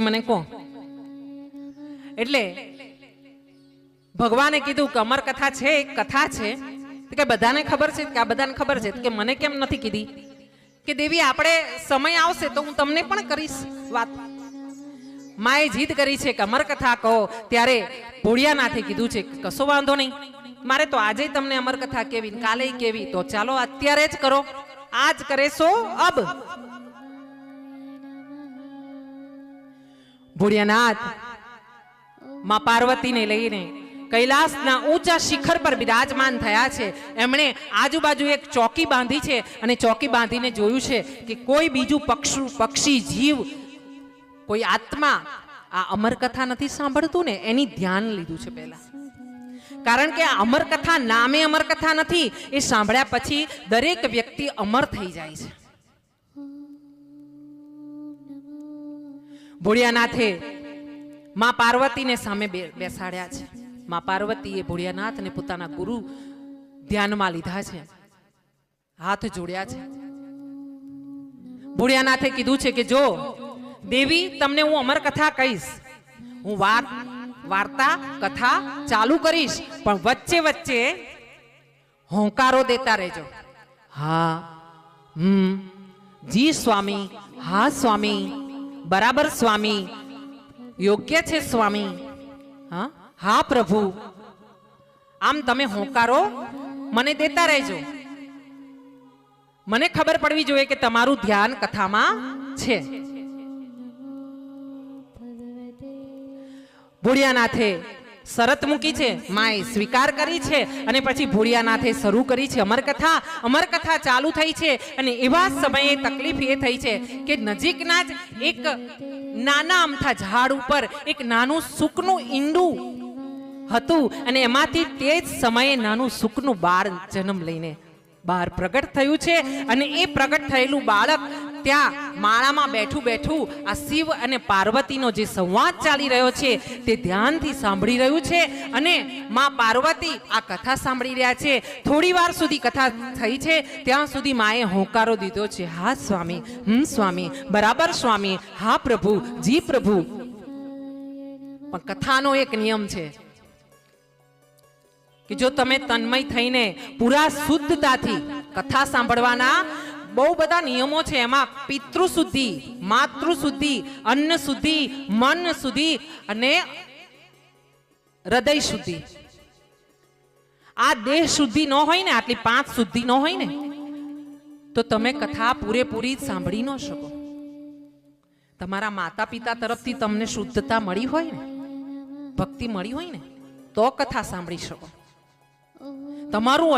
મને કહો? એટલે ભગવાને કીધું કે અમર કથા છે, એક કથા છે. કે બધાને ખબર છે કે આ બધાને ખબર છે. કે મને કેમ નથી કીધી? કે દેવી, આપણે સમય આવશે તો હું તમને પણ કરીશ વાત. માએ જીદ કરી છે કે અમર કથા કહો. ત્યારે ભોળિયાનાથે કીધું છે કશો વાંધો નહીં. મારે તો આજે તમને અમર કથા કેવી, કાલે કેવી? તો ચાલો અત્યારે જ કરો. આજ કરેશો અબ. ભોળિયાનાથ, માં પાર્વતીને લઈને કૈલાસના ઊંચા શિખર પર બિરાજમાન થયા છે. એમણે આજુબાજુ એક ચોકી બાંધી છે અને ચોકી બાંધીને જોયું છે કે કોઈ બીજું પક્ષુ, પક્ષી, જીવ, કોઈ આત્મા આ અમર કથા નથી સાંભળતું ને? એની ધ્યાન લીધું છે પહેલા. કારણ કે આ અમર કથા નામે અમર કથા નથી, એ સાંભળ્યા પછી દરેક વ્યક્તિ અમર થઈ જાય છે. ભોળિયાનાથે માં પાર્વતીને સામે બેસાડ્યા છે. માં પાર્વતીએ ભોળિયાનાથને પોતાના ગુરુ ધ્યાનમાં લીધા છે. હાથ જોડ્યા છે. ભોળિયાનાથે કીધું છે કે જો, દેવી, તમને હું અમર કથા કહીશ. હું વાત, વાર્તા, કથા ચાલુ કરીશ, પણ વચ્ચે વચ્ચે હોંકારો દેતા રહેજો. હા, હમ, જી સ્વામી, હા સ્વામી બરાબર સ્વામી? યોગ્ય છે સ્વામી? હા? હા, પ્રભુ. આમ તમે હોંકારો, મને દેતા રહેજો. મને ખબર પડવી જોઈએ કે તમારું ધ્યાન કથામાં છે. ભોળિયાનાથે શરત મૂકી છે, માએ સ્વીકાર કરી છે અને પછી ભૂળિયાનાથે શરૂ કરી છે અમરકથા. અમરકથા ચાલુ થઈ છે અને એવા સમયે તકલીફ એ થઈ છે કે નજીકના જ એક નાના અમથા ઝાડ ઉપર એક નાનું સુકનું ઈંડું હતું અને એમાંથી તે જ સમયે નાનું સુકનું બાળ જન્મ લઈને બહાર પ્રગટ થયું છે અને એ પ્રગટ થયેલું બાળક ત્યાં માળામાં બેઠું બેઠું આ શિવ અને પાર્વતીનો જે સંવાદ ચાલી રહ્યો છે તે ધ્યાનથી સાંભળી રહ્યું છે અને માં પાર્વતી આ કથા સાંભળી રહ્યા છે. થોડી વાર સુધી કથા થઈ છે, ત્યાં સુધી માએ હોંકારો દીધો છે. હા સ્વામી, હમ સ્વામી, બરાબર સ્વામી, હા પ્રભુ, જી પ્રભુ. પણ કથાનો એક નિયમ છે કે જો તમે તન્મય થઈને પૂરા શુદ્ધતાથી કથા સાંભળવાના બહુ બધા નિયમો છે એમાં પિતૃ શુદ્ધિ માતૃ શુદ્ધિ અન્ન શુદ્ધિ મન શુદ્ધિ અને હૃદય શુદ્ધિ આ દેહ શુદ્ધિ ન હોય ને, આટલી પાંચ શુદ્ધિ ન હોય ને, તો તમે કથા પૂરેપૂરી સાંભળી ન શકો. તમારા માતા પિતા તરફથી તમને શુદ્ધતા મળી હોય ને, ભક્તિ મળી હોય ને, તો કથા સાંભળી શકો. તમારું